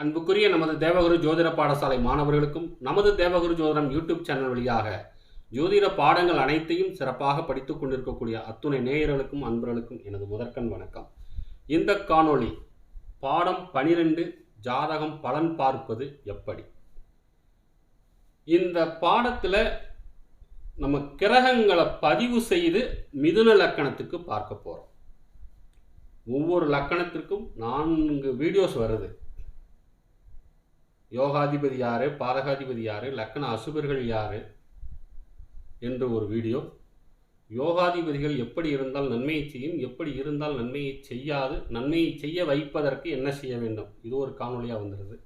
அன்புக்குரிய நமது தேவகுரு ஜோதிட பாடசாலை மாணவர்களுக்கும் நமது தேவகுரு ஜோதிடம் யூடியூப் சேனல் வழியாக ஜோதிட பாடங்கள் அனைத்தையும் சிறப்பாக படித்துக் கொண்டிருக்கக்கூடிய அத்துணை நேயர்களுக்கும் அன்பர்களுக்கும் எனது முதற்கண் வணக்கம். இந்த காணொளி பாடம் பனிரெண்டு ஜாதகம் பலன் பார்ப்பது எப்படி? இந்த பாடத்தில் நம்ம கிரகங்களை பதிவு செய்து மிதுன லக்கணத்துக்கு பார்க்க போகிறோம் ஒவ்வொரு லக்கணத்திற்கும் நான்கு வீடியோஸ் வருது. யோகாதிபதி யாரு? பாதகாதிபதி யார்? லக்கண அசுபர்கள் யார்? என்று ஒரு வீடியோ. யோகாதிபதிகள் எப்படி இருந்தால் நன்மையை செய்யும் எப்படி இருந்தால் நன்மையை செய்யாது நன்மையை செய்ய வைப்பதற்கு என்ன செய்ய வேண்டும்? இது ஒரு காணொலியாக வந்துடுது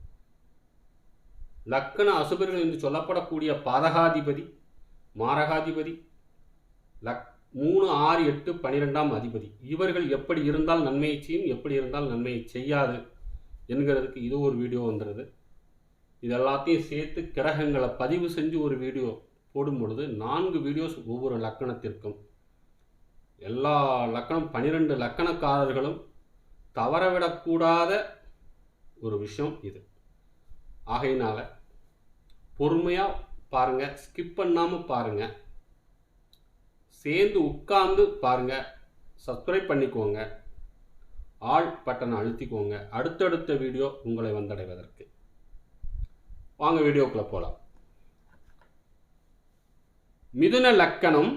லக்கண அசுபர்கள் என்று சொல்லப்படக்கூடிய பாதகாதிபதி மாரகாதிபதி லக் மூணு ஆறு எட்டு பனிரெண்டாம் அதிபதி. இவர்கள் எப்படி இருந்தால் நன்மையை செய்யும் எப்படி இருந்தால் நன்மையை செய்யாது என்கிறதுக்கு இது ஒரு வீடியோ வந்துடுது இது எல்லாத்தையும் சேர்த்து கிரகங்களை பதிவு செஞ்சு ஒரு வீடியோ போடும் பொழுது நான்கு வீடியோஸ் ஒவ்வொரு லக்கணத்திற்கும். எல்லா லக்கணம் பனிரெண்டு லக்கணக்காரர்களும் தவறவிடக்கூடாத ஒரு விஷயம் இது. ஆகையினால் பொறுமையாக பாருங்கள் ஸ்கிப் பண்ணாமல் பாருங்கள் சேர்ந்து உட்கார்ந்து பாருங்கள் சப்ஸ்கிரைப் பண்ணிக்கோங்க. ஆல் பட்டனை அழுத்திக்கோங்க. அடுத்தடுத்த வீடியோ உங்களை வந்தடைவதற்கு. வாங்க வீடியோக்குள்ளே போகலாம் மிதுன லக்கணம்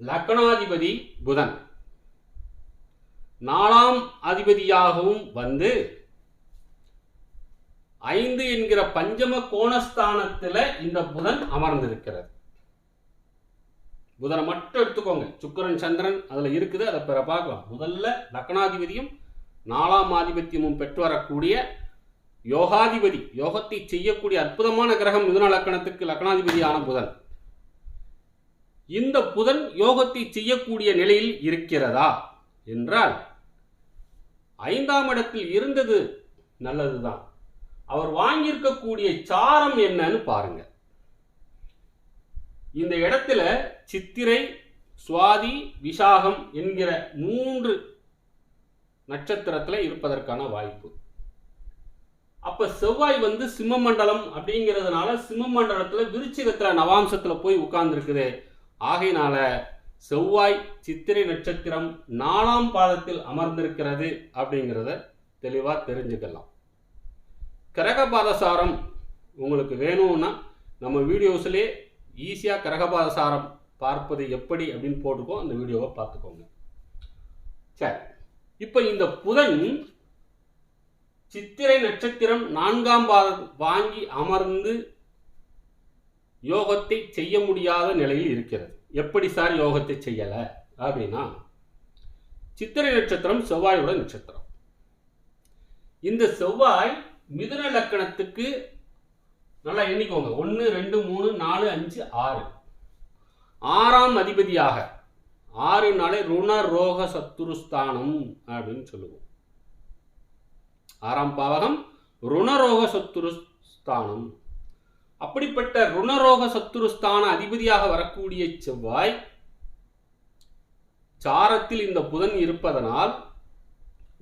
லக்கணாதிபதி புதன். நாலாம் அதிபதியாகவும் வந்து ஐந்து என்கிற பஞ்சம கோணஸ்தானத்தில் இந்த புதன் அமர்ந்திருக்கிறது புதனை மட்டும் எடுத்துக்கோங்க. சுக்கரன் சந்திரன் அதில் இருக்குது அதை பிற பார்க்கலாம். முதல்ல லக்னாதிபதியும் நாலாம் ஆதிபத்தியமும் பெற்று வரக்கூடிய யோகாதிபதி யோகத்தை செய்யக்கூடிய அற்புதமான கிரகம் மிதுன லக்கணத்துக்கு லக்னாதிபதியான புதன். இந்த புதன் யோகத்தை செய்யக்கூடிய நிலையில் இருக்கிறதா? என்றால் ஐந்தாம் இடத்தில் இருந்தது நல்லதுதான். அவர் வாங்கியிருக்கக்கூடிய சாரம் என்னன்னு பாருங்க. இந்த இடத்துல சித்திரை சுவாதி விசாகம் என்கிற மூன்று நட்சத்திரத்தில் இருப்பதற்கான வாய்ப்பு. அப்ப செவ்வாய் வந்து சிம்ம மண்டலம் அப்படிங்கிறதுனால சிம்ம மண்டலத்துல விருச்சிகத்துல நவாம்சத்துல போய் உட்கார்ந்துருக்குது. ஆகையினால செவ்வாய் சித்திரை நட்சத்திரம் நாலாம் பாதத்தில் அமர்ந்திருக்கிறது அப்படிங்கிறத தெளிவா தெரிஞ்சுக்கலாம். கிரகபாதசாரம் உங்களுக்கு வேணும்னா நம்ம வீடியோஸ்லேயே ஈஸியாக கிரகபாதசாரம் பார்ப்பது எப்படி அப்படின்னு போட்டுக்கோ அந்த வீடியோவை பார்த்துக்கோங்க. சரி. இப்போ இந்த புதன் சித்திரை நட்சத்திரம் நான்காம் பாதம் வாங்கி அமர்ந்து யோகத்தை செய்ய முடியாத நிலையில் இருக்கிறது. எப்படி சார் யோகத்தை செய்யலை? அப்படின்னா சித்திரை நட்சத்திரம் செவ்வாயோட நட்சத்திரம். இந்த செவ்வாய் மிதுன லக்கணத்துக்கு நல்லா எண்ணிக்கோங்க. ஒன்று ரெண்டு மூணு நாலு அஞ்சு ஆறு. ஆறாம் அதிபதியாக ஆறு நாளை ருண ரோக சத்துருஸ்தானம் அப்படின்னு சொல்லுவோம். ஆறாம் பாவகம் ருணரோக சத்துருஸ்தானம். அப்படிப்பட்ட ருணரோக சத்துருஸ்தான அதிபதியாக வரக்கூடிய செவ்வாய் சாரத்தில் இந்த புதன் இருப்பதனால்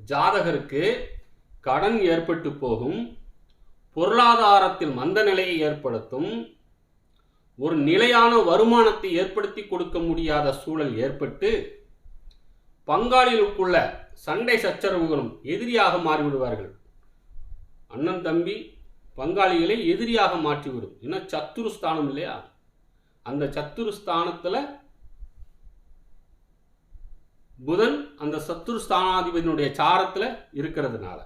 ஜாதகருக்கு கடன் ஏற்பட்டு போகும். பொருளாதாரத்தில் மந்த நிலையை ஏற்படுத்தும். ஒரு நிலையான வருமானத்தை ஏற்படுத்தி கொடுக்க முடியாத சூழல் ஏற்பட்டு பங்காளிகளுக்குள்ள சண்டை சச்சரவுகளும் எதிரியாக மாறிவிடுவார்கள். அண்ணன் தம்பி பங்காளிகளை எதிரியாக மாற்றிவிடும். ஏன்னா சத்துருஸ்தானம் இல்லையா? அந்த சத்துரு ஸ்தானத்தில் புதன் அந்த சத்துருஸ்தானாதிபதியினுடைய சாரத்தில் இருக்கிறதுனால.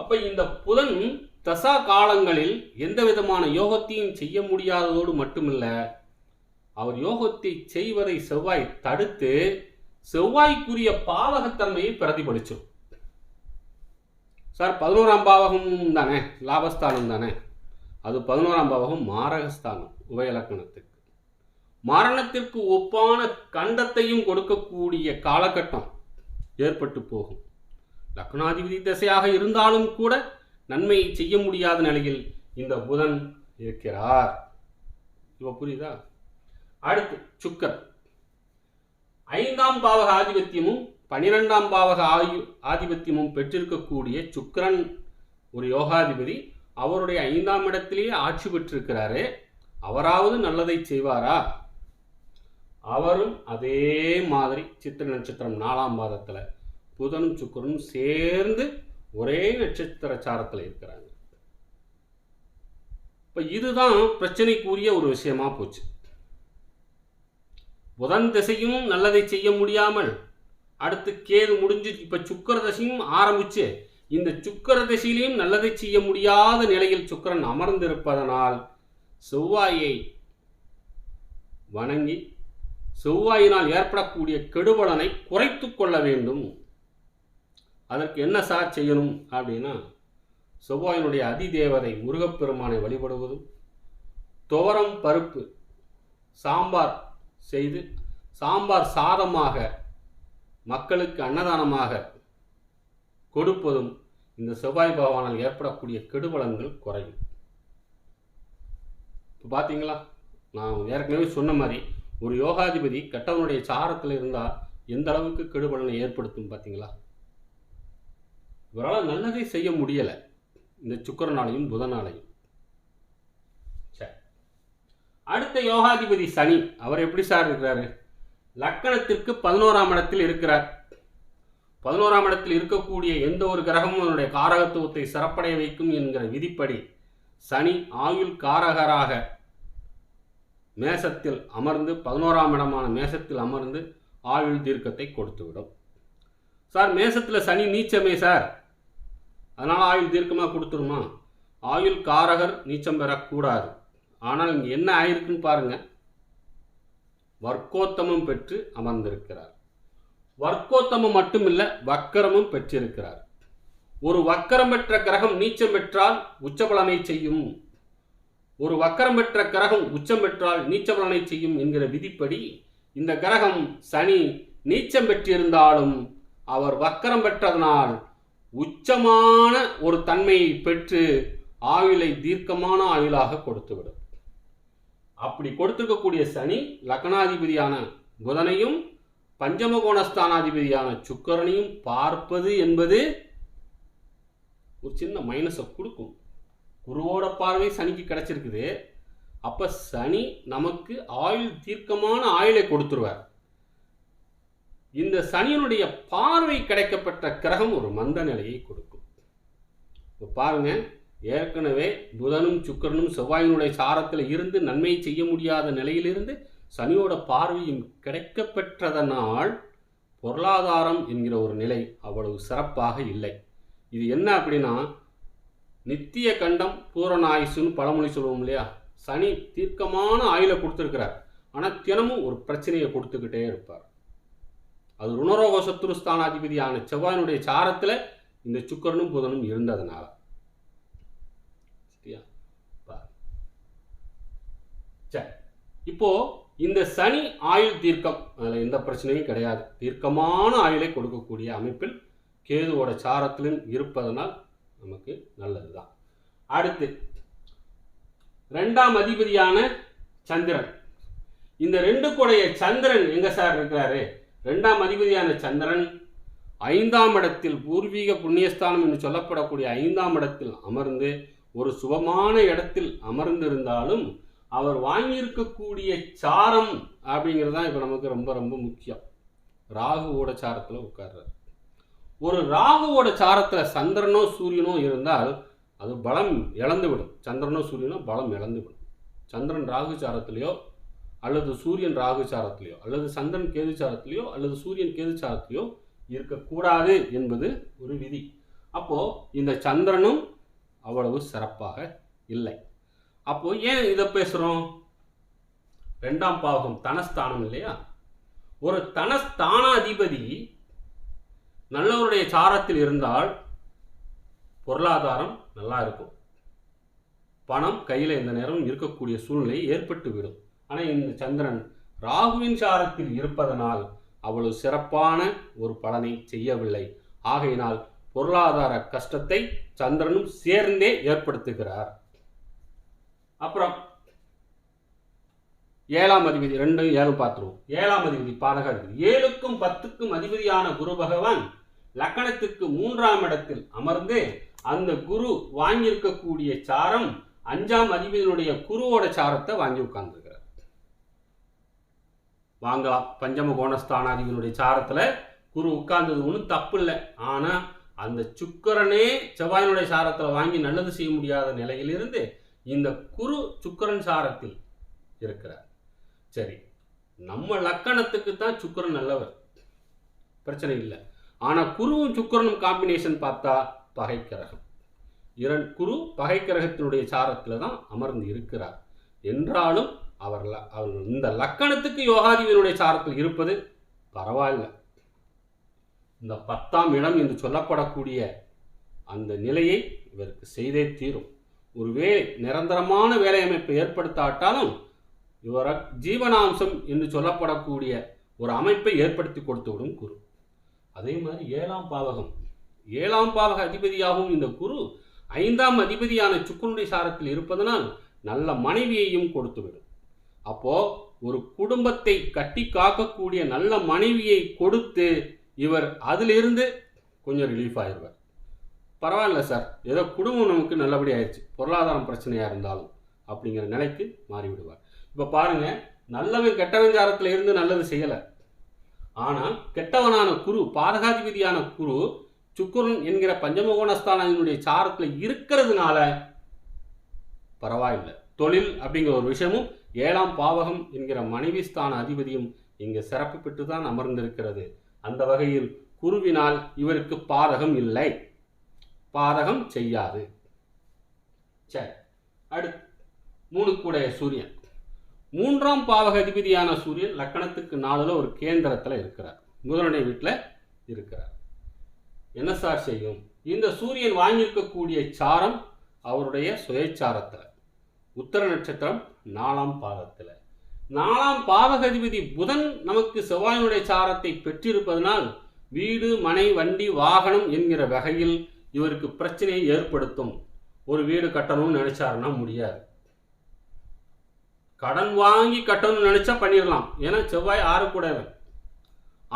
அப்போ இந்த புதன் தசா காலங்களில் எந்த விதமான யோகத்தையும் செய்ய முடியாததோடு மட்டுமில்லை அவர் யோகத்தை செய்வதை செவ்வாய் தடுத்து செவ்வாய்க்குரிய பாவகத்தன்மையை பிரதிபலிச்சிடும் சார் பதினோராம் பாவகம் தானே? லாபஸ்தானம் தானே? அது பதினோராம் பாவகம் மாரகஸ்தானம் உபயலக்கணத்துக்கு மரணத்திற்கு ஒப்பான கண்டத்தையும் கொடுக்கக்கூடிய காலகட்டம் ஏற்பட்டு போகும். லக்னாதிபதி திசையாக இருந்தாலும் கூட நன்மையை செய்ய முடியாத நிலையில் இந்த புதன் இருக்கிறார். இப்போ புரியுதா? அடுத்து சுக்கர் ஐந்தாம் பாவக ஆதிபத்தியமும் பனிரெண்டாம் பாவக ஆயு ஆதிபத்தியமும் பெற்றிருக்கக்கூடிய சுக்கரன் ஒரு யோகாதிபதி அவருடைய ஐந்தாம் இடத்திலேயே ஆட்சி பெற்றிருக்கிறாரு அவராவது நல்லதை செய்வாரா? அவரும் அதே மாதிரி சித்திர நட்சத்திரம் நாலாம் பாதத்தில் புதனும் சுக்கரனும் சேர்ந்து ஒரே நட்சத்திர சாரத்தில் இருக்கிறாங்க. இப்போ இதுதான் பிரச்சனைக்குரிய ஒரு விஷயமா போச்சு. புதன் திசையும் நல்லதை செய்ய முடியாமல் அடுத்து கேது முடிஞ்சு இப்போ சுக்கர தசையும் ஆரம்பிச்சு இந்த சுக்கர திசையிலையும் நல்லதை செய்ய முடியாத நிலையில் சுக்கரன் அமர்ந்திருப்பதனால் செவ்வாயை வணங்கி செவ்வாயினால் ஏற்படக்கூடிய கெடுபலனை குறைத்து கொள்ள வேண்டும். அதற்கு என்ன சார் செய்யணும் அப்படின்னா செவ்வாயினுடைய அதிதேவதை முருகப்பெருமானை வழிபடுவதும் துவரம் பருப்பு சாம்பார் செய்து சாம்பார் சாதமாக மக்களுக்கு அன்னதானமாக கொடுப்பதும் இந்த செவ்வாய் பகவானால் ஏற்படக்கூடிய கெடுபலன்கள் குறையும். இப்போ பார்த்தீங்களா நான் ஏற்கனவே சொன்ன மாதிரி ஒரு யோகாதிபதி கெட்டவனுடைய சாரத்தில் இருந்தால் எந்த அளவுக்கு கெடுபலனை ஏற்படுத்தும் பார்த்தீங்களா இவரால் நல்லதே செய்ய முடியலை. இந்த சுக்கரனாலையும் புதனாலையும். அடுத்த யோகாதிபதி சனி அவர் எப்படி சார் இருக்கிறாரு? லக்கணத்திற்கு பதினோராம் இடத்தில் இருக்கிறார். பதினோராம் இடத்தில் இருக்கக்கூடிய எந்த ஒரு கிரகமும் அதனுடைய காரகத்துவத்தை சிறப்படைய வைக்கும் என்கிற விதிப்படி சனி ஆயுள் காரகராக மேசத்தில் அமர்ந்து பதினோராம் இடமான மேசத்தில் அமர்ந்து ஆயுள் தீர்க்கத்தை கொடுத்துவிடும். சார் மேசத்தில் சனி நீச்சமே சார். அதனால் ஆயுள் தீர்க்கமாக கொடுத்துருமா? ஆயுள் காரகர் நீச்சம் பெறக்கூடாது. ஆனால் இங்கே என்ன ஆயிருக்குன்னு பாருங்க. வர்க்கோத்தமம் பெற்று அமர்ந்திருக்கிறார். வர்க்கோத்தமம் மட்டுமில்லை வக்கரமும் பெற்றிருக்கிறார். ஒரு வக்கரம் பெற்ற கிரகம் நீச்சம் பெற்றால் உச்சபலனை செய்யும். ஒரு வக்கரம் பெற்ற கிரகம் உச்சம் பெற்றால் நீச்சபலனை செய்யும் என்கிற விதிப்படி இந்த கிரகம் சனி நீச்சம் பெற்றிருந்தாலும் அவர் வக்கரம் பெற்றதனால் உச்சமான ஒரு தன்மையை பெற்று ஆயுளை தீர்க்கமான ஆயுளாக கொடுத்துவிடும். அப்படி கொடுத்திருக்கக்கூடிய சனி லக்னாதிபதியான புதனையும் பஞ்சமகோணஸ்தானாதிபதியான சுக்கரனையும் பார்ப்பது என்பது ஒரு சின்ன மைனஸை கொடுக்கும். குருவோட பார்வை சனிக்கு கிடைச்சிருக்குது. அப்போ சனி நமக்கு ஆயுள் தீர்க்கமான ஆயுளை கொடுத்துருவார். இந்த சனியினுடைய பார்வை கிடைக்கப்பட்ட கிரகம் ஒரு மந்த நிலையை கொடுக்கும். இப்போ பாருங்க ஏற்கனவே புதனும் சுக்கரனும் செவ்வாயினுடைய சாரத்தில் இருந்து நன்மையை செய்ய முடியாத நிலையிலிருந்து சனியோட பார்வையும் கிடைக்கப்பெற்றதனால் பொருளாதாரம் என்கிற ஒரு நிலை அவ்வளவு சிறப்பாக இல்லை. இது என்ன அப்படின்னா நித்திய கண்டம் பூரணாயுசுன்னு பழமொழி சொல்லுவோம் இல்லையா? சனி தீர்க்கமான ஆயுளை கொடுத்துருக்கிறார். ஆனால் தினமும் ஒரு பிரச்சனையை கொடுத்துக்கிட்டே இருப்பார். அது ருணரோக சத்துருஸ்தானாதிபதியான செவ்வாயினுடைய சாரத்தில் இந்த சுக்கரனும் புதனும் இருந்ததுனால சரியா பாரு. சரி இப்போ இந்த சனி ஆயுள் தீர்க்கம் அதில் எந்த பிரச்சனையும் கிடையாது. தீர்க்கமான ஆயுளை கொடுக்கக்கூடிய அமைப்பில் கேதுவோட சாரத்திலும் இருப்பதனால் நமக்கு நல்லதுதான். அடுத்து ரெண்டாம் அதிபதியான சந்திரன். இந்த ரெண்டு கூடைய சந்திரன் எங்க சார் இருக்கிறாரு? ரெண்டாம் அதிபதியான சந்திரன் ஐந்தாம் இடத்தில் பூர்வீக புண்ணியஸ்தானம் என்று சொல்லப்படக்கூடிய ஐந்தாம் இடத்தில் அமர்ந்து ஒரு சுபமான இடத்தில் அமர்ந்திருந்தாலும் அவர் வாங்கியிருக்கக்கூடிய சாரம் அப்படிங்கிறது தான் இப்போ நமக்கு ரொம்ப ரொம்ப முக்கியம். ராகுவோட சாரத்தில் உட்கார்றார். ஒரு ராகுவோட சாரத்தில் சந்திரனோ சூரியனோ இருந்தால் அது பலம் இழந்துவிடும். சந்திரனோ சூரியனோ பலம் இழந்துவிடும். சந்திரன் ராகு சாரத்திலேயோ அல்லது சூரியன் ராகு சாரத்திலேயோ அல்லது சந்திரன் கேது சாரத்திலேயோ அல்லது சூரியன் கேது சாரத்திலேயோ இருக்கக்கூடாது என்பது ஒரு விதி. அப்போ இந்த சந்திரனும் அவ்வளவு சிறப்பாக இல்லை. அப்போ ஏன் இதை பேசுகிறோம் ரெண்டாம் பாவகம் தனஸ்தானம் இல்லையா? ஒரு தனஸ்தானாதிபதி நல்லவருடைய சாரத்தில் இருந்தால் பொருளாதாரம் நல்லா இருக்கும். பணம் கையில் இந்த நேரம் இருக்கக்கூடிய சூழ்நிலை ஏற்பட்டு விடும் ஆனால் இந்த சந்திரன் ராகுவின் சாரத்தில் இருப்பதனால் அவ்வளவு சிறப்பான ஒரு பலனை செய்யவில்லை. ஆகையினால் பொருளாதார கஷ்டத்தை சந்திரனும் சேர்ந்தே ஏற்படுத்துகிறார். அப்புறம் ஏழாம் அதிபதி ரெண்டும் ஏழு பார்த்துருவோம். ஏழாம் அதிபதி பாதகாதிபதி ஏழுக்கும் பத்துக்கும் அதிபதியான குரு பகவான் லக்கணத்துக்கு மூன்றாம் இடத்தில் அமர்ந்து அந்த குரு வாங்கியிருக்கக்கூடிய சாரம் அஞ்சாம் அதிபதியினுடைய குருவோட சாரத்தை வாங்கி உட்கார்ந்துருக்கிறார். வாங்கலாம். பஞ்சம கோணஸ்தானாதிபதியினுடைய சாரத்துல குரு உட்கார்ந்தது ஒன்றும் தப்பு இல்லை ஆனா அந்த சுக்கரனே செவ்வாயினுடைய சாரத்துல வாங்கி நல்லது செய்ய முடியாத நிலையிலிருந்து இந்த குரு சுக்கரன் சாரத்தில் இருக்கிறார். சரி நம்ம லக்கணத்துக்கு தான் சுக்கரன் நல்லவர். பிரச்சனை இல்லை. ஆனால் குருவும் சுக்கரனும் காம்பினேஷன் பார்த்தா பகை கிரகம். இரண் குரு பகை கிரகத்தினுடைய சாரத்தில் தான் அமர்ந்து இருக்கிறார். என்றாலும் அவர் ல- அவர் இந்த லக்கணத்துக்கு யோகாதிபதியினுடைய சாரத்தில் இருப்பது பரவாயில்ல. இந்த பத்தாம் இடம் என்று சொல்லப்படக்கூடிய அந்த நிலையை இவருக்கு செய்தே தீரும். ஒரு வேலை நிரந்தரமான வேலை அமைப்பை ஏற்படுத்தாட்டாலும் இவர ஜீவனாம்சம் என்று சொல்லப்படக்கூடிய ஒரு அமைப்பை ஏற்படுத்தி கொடுத்துவிடும் குரு. அதே மாதிரி ஏழாம் பாவகம். ஏழாம் பாவக அதிபதியாகவும் இந்த குரு ஐந்தாம் அதிபதியான சுக்குனுடி சாரத்தில் இருப்பதனால் நல்ல மனைவியையும் கொடுத்துவிடும். அப்போ ஒரு குடும்பத்தை கட்டி காக்கக்கூடிய நல்ல மனைவியை கொடுத்து இவர் அதிலிருந்து கொஞ்சம் ரிலீஃப் ஆயிடுவார். பரவாயில்ல சார். ஏதோ குடும்பம் நமக்கு நல்லபடி ஆயிடுச்சு பொருளாதாரம் பிரச்சனையாக இருந்தாலும் அப்படிங்கிற நிலைக்கு மாறிவிடுவார். இப்போ பாருங்க நல்லவன் கெட்டவஞ்சாரத்தில் இருந்து நல்லது செய்யலை. ஆனால் கெட்டவனான குரு பாதகாதிபதியான குரு சுக்குரன் என்கிற பஞ்சமகோணஸ்தானத்தினுடைய சாரத்தில் இருக்கிறதுனால பரவாயில்லை. தொழில் அப்படிங்கிற ஒரு விஷயமும் ஏழாம் பாவகம் என்கிற மனைவி ஸ்தான அதிபதியும் இங்கு சிறப்பு பெற்று தான் அமர்ந்திருக்கிறது. அந்த வகையில் குருவினால் இவருக்கு பாதகம் இல்லை. பாதகம் செய்யாது. சரி அடுத்து மூணு கூடைய சூரியன். மூன்றாம் பாவக அதிபதியான சூரியன் லக்கணத்துக்கு நாளில் ஒரு கேந்திரத்தில் இருக்கிறார். முதலுடைய வீட்டில் இருக்கிறார். என்ன சார் செய்யும்? இந்த சூரியன் வாங்கியிருக்கக்கூடிய சாரம் அவருடைய சுயச்சாரத்தில் உத்தர நட்சத்திரம் நாலாம் பாதத்தில். நாலாம் பாவகதிபதி புதன் நமக்கு செவ்வாயினுடைய சாரத்தை பெற்றிருப்பதனால் வீடு மனை வண்டி வாகனம் என்கிற வகையில் இவருக்கு பிரச்சனையை ஏற்படுத்தும் ஒரு வீடு கட்டணும்னு நினைச்சாருன்னா முடியாது. கடன் வாங்கி கட்டணும்னு நினைச்சா பண்ணிடலாம் ஏன்னா செவ்வாய் ஆறக்கூடாது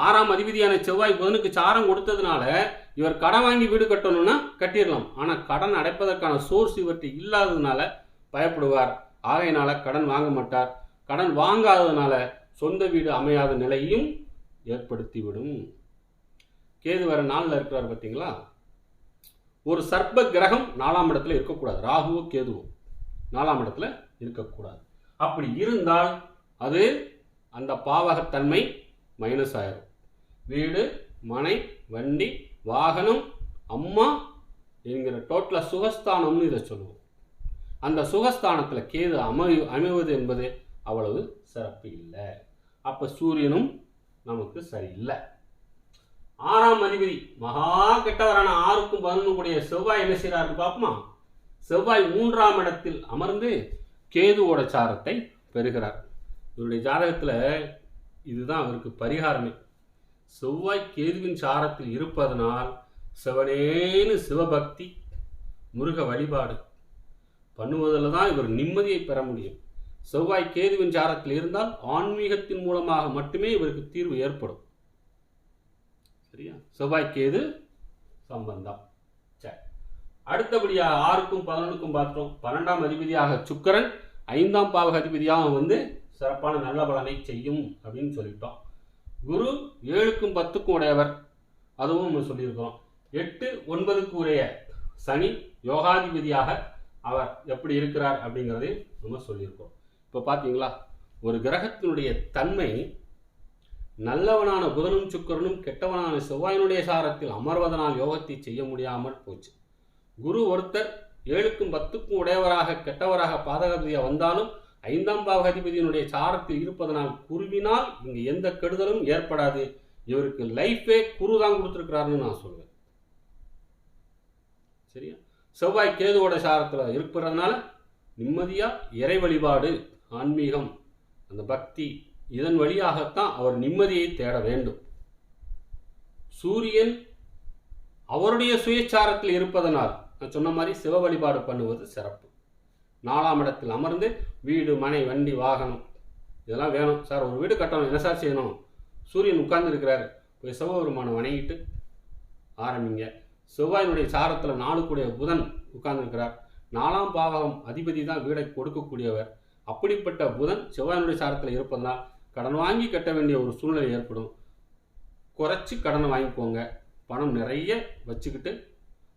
ஆறாம் அதிபதியான செவ்வாய் புதனுக்கு சாரம் கொடுத்ததுனால இவர் கடன் வாங்கி வீடு கட்டணும்னா கட்டிடலாம் ஆனால் கடன் அடைப்பதற்கான சோர்ஸ் இவர்கிட்ட இல்லாததுனால பயப்படுவார். ஆகையினால கடன் வாங்க மாட்டார். கடன் வாங்காததுனால சொந்த வீடு அமையாத நிலையும் ஏற்படுத்திவிடும். கேது வர நாளில் இருக்கிறார் பார்த்தீங்களா? ஒரு சர்ப்ப கிரகம் நாலாம் இடத்துல இருக்கக்கூடாது. ராகுவோ கேதுவோ நாலாம் இடத்துல இருக்கக்கூடாது. அப்படி இருந்தால் அது அந்த பாவகத்தன்மை மைனஸ் ஆயிரும். வீடு மனை வண்டி வாகனம் அம்மா என்கிற டோட்டலாக சுகஸ்தானம்னு இதை சொல்லுவோம். அந்த சுகஸ்தானத்தில் கேது அமை அமைவது என்பது அவ்வளவு சிறப்பு இல்லை. அப்போ சூரியனும் நமக்கு சரியில்லை. ஆறாம் அதிபதி. மகா கெட்டவரான ஆறுக்கும் பதினொன்று செவ்வாய் என்ன செய்கிறாரு பார்ப்போமா? செவ்வாய் மூன்றாம் இடத்தில் அமர்ந்து கேதுவோட சாரத்தை பெறுகிறார். இவருடைய ஜாதகத்தில் இதுதான் அவருக்கு பரிகாரமே. செவ்வாய் கேதுவின் சாரத்தில் இருப்பதனால் சிவனேனு சிவபக்தி முருக வழிபாடு பண்ணுவதில் தான் இவர் நிம்மதியை பெற முடியும். செவ்வாய் கேதுவின் சாரத்தில் இருந்தால் ஆன்மீகத்தின் மூலமாக மட்டுமே இவருக்கு தீர்வு ஏற்படும். சரியா? செவ்வாய் கேது சம்பந்தம். சரி. அடுத்தபடியாக ஆறுக்கும் பதினொன்றுக்கும் பார்த்தோம். பன்னெண்டாம் அதிபதியாக சுக்கரன் ஐந்தாம் பாவக அதிபதியாக வந்து சிறப்பான நல்ல பலனை செய்யும் அப்படின்னு சொல்லிட்டோம். குரு ஏழுக்கும் பத்துக்கும் உடையவர். அதுவும் நம்ம சொல்லியிருக்கிறோம். எட்டு ஒன்பதுக்கு உடைய சனி யோகாதிபதியாக அவர் எப்படி இருக்கிறார் அப்படிங்கிறதையும் நம்ம சொல்லியிருக்கோம். இப்போ பார்த்தீங்களா? ஒரு கிரகத்தினுடைய தன்மை நல்லவனான புதனும் சுக்கரனும் கெட்டவனான செவ்வாயினுடைய சாரத்தில் அமர்வதனால் யோகத்தை செய்ய முடியாமல் போச்சு. குரு ஒருத்தர் ஏழுக்கும் பத்துக்கும் உடையவராக கெட்டவராக பாதகதியாக வந்தாலும் ஐந்தாம் பாகதிபதியினுடைய சாரத்தில் இருப்பதனால் குருவினால் இங்கு எந்த கெடுதலும் ஏற்படாது. இவருக்கு லைஃபே குரு தான் கொடுத்துருக்கிறாருன்னு நான் சொல்வேன். சரியா? செவ்வாய் கேதுவோட சாரத்தில் இருக்கிறதுனால நிம்மதியாக இறை வழிபாடு ஆன்மீகம் அந்த பக்தி இதன் வழியாகத்தான் அவர் நிம்மதியை தேட வேண்டும். சூரியன் அவருடைய சுயச்சாரத்தில் இருப்பதனால் நான் சொன்ன மாதிரி சிவ வழிபாடு பண்ணுவது சிறப்பு. நாலாம் இடத்தில் அமர்ந்து வீடு மனை வண்டி வாகனம் இதெல்லாம் வேணும். சார் ஒரு வீடு கட்டணும். என்ன சார் செய்யணும்? சூரியன் உட்கார்ந்து இருக்கிறார் போய் சிவபெருமானை வணங்கிட்டு ஆரம்பிங்க. செவ்வாயினுடைய சாரத்தில் நாளுக்குடைய புதன் உட்கார்ந்துருக்கிறார். நாலாம் பாவகம் அதிபதி தான் வீடை கொடுக்கக்கூடியவர். அப்படிப்பட்ட புதன் செவ்வாயினுடைய சாரத்தில் இருப்பதனால் கடன் வாங்கி கட்ட வேண்டிய ஒரு சூழ்நிலை ஏற்படும். குறைச்சி கடனை வாங்கிக்கோங்க. பணம் நிறைய வச்சுக்கிட்டு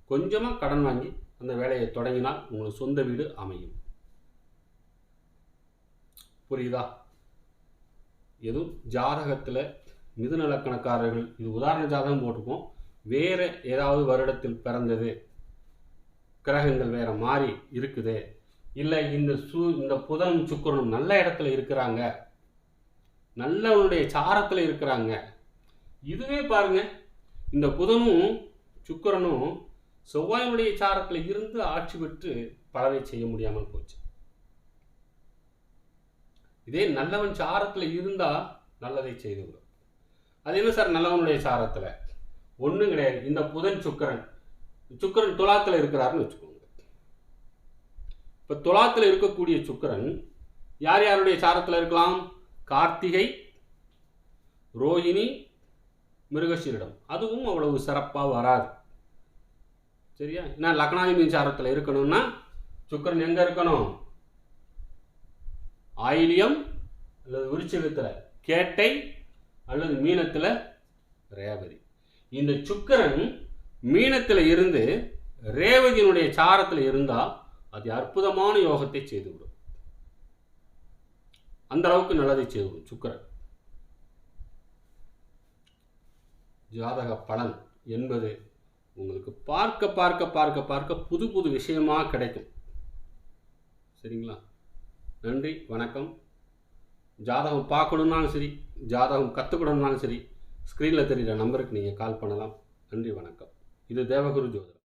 கொஞ்சமாக கடன் வாங்கி அந்த வேலையை தொடங்கினால் உங்களுக்கு சொந்த வீடு அமையும். புரியுதா? எதுவும் ஜாதகத்தில் மிதுநலக்கணக்காரர்கள் இது உதாரண ஜாதகம் போட்டிருக்கோம். வேறு ஏதாவது வருடத்தில் பிறந்தது. கிரகங்கள் வேறு மாறி இருக்குது. இல்லை இந்த சூ இந்த புதனும் சுக்கிரனும் நல்ல இடத்துல இருக்கிறாங்க. நல்லவனுடைய சாரத்தில் இருக்கிறாங்க. இதுவே பாருங்க இந்த புதனும் சுக்கரனும் செவ்வாயினுடைய சாரத்தில் இருந்து ஆட்சி பெற்று பலவை செய்ய முடியாமல் போச்சு. இதே நல்லவன் சாரத்தில் இருந்தா நல்லதை செய்துவிடும். அது என்ன சார்? நல்லவனுடைய சாரத்தில். ஒன்றும் கிடையாது. இந்த புதன் சுக்கிரன். சுக்கிரன் துலாத்தில் இருக்கிறாருன்னு வச்சுக்கோங்க. இப்போ துலாத்தில் இருக்கக்கூடிய சுக்கிரன் யார் யாருடைய சாரத்தில் இருக்கலாம்? கார்த்திகை ரோஹிணி மிருகசீரிடம். அதுவும் அவ்வளவு சிறப்பாக வராது. சரியா? ஏன்னா லக்னாதி சாரத்தில் இருக்கணும்னா சுக்கிரன் எங்கே இருக்கணும்? ஆயிலியம் அல்லது விருச்சிகத்தில் கேட்டை அல்லது மீனத்தில் ரேவதி. இந்த சுக்கிரன் மீனத்தில் இருந்து ரேவதியினுடைய சாரத்தில் இருந்தால் அது அற்புதமான யோகத்தை செய்துவிடும் அந்த அளவுக்கு நல்லதை செய்துவிடும் சுக்கரன். ஜாதக பலன் என்பது உங்களுக்கு பார்க்க பார்க்க பார்க்க பார்க்க புது புது விஷயமா கிடைக்கும். சரிங்களா? நன்றி வணக்கம். ஜாதகம் பார்க்கணுன்னாலும் சரி ஜாதகம் கற்றுக்கணுன்னாலும் சரி ஸ்க்ரீனில் தெரிகிற நம்பருக்கு நீங்கள் கால் பண்ணலாம். நன்றி வணக்கம். இது தேவகுரு ஜோதிடம்.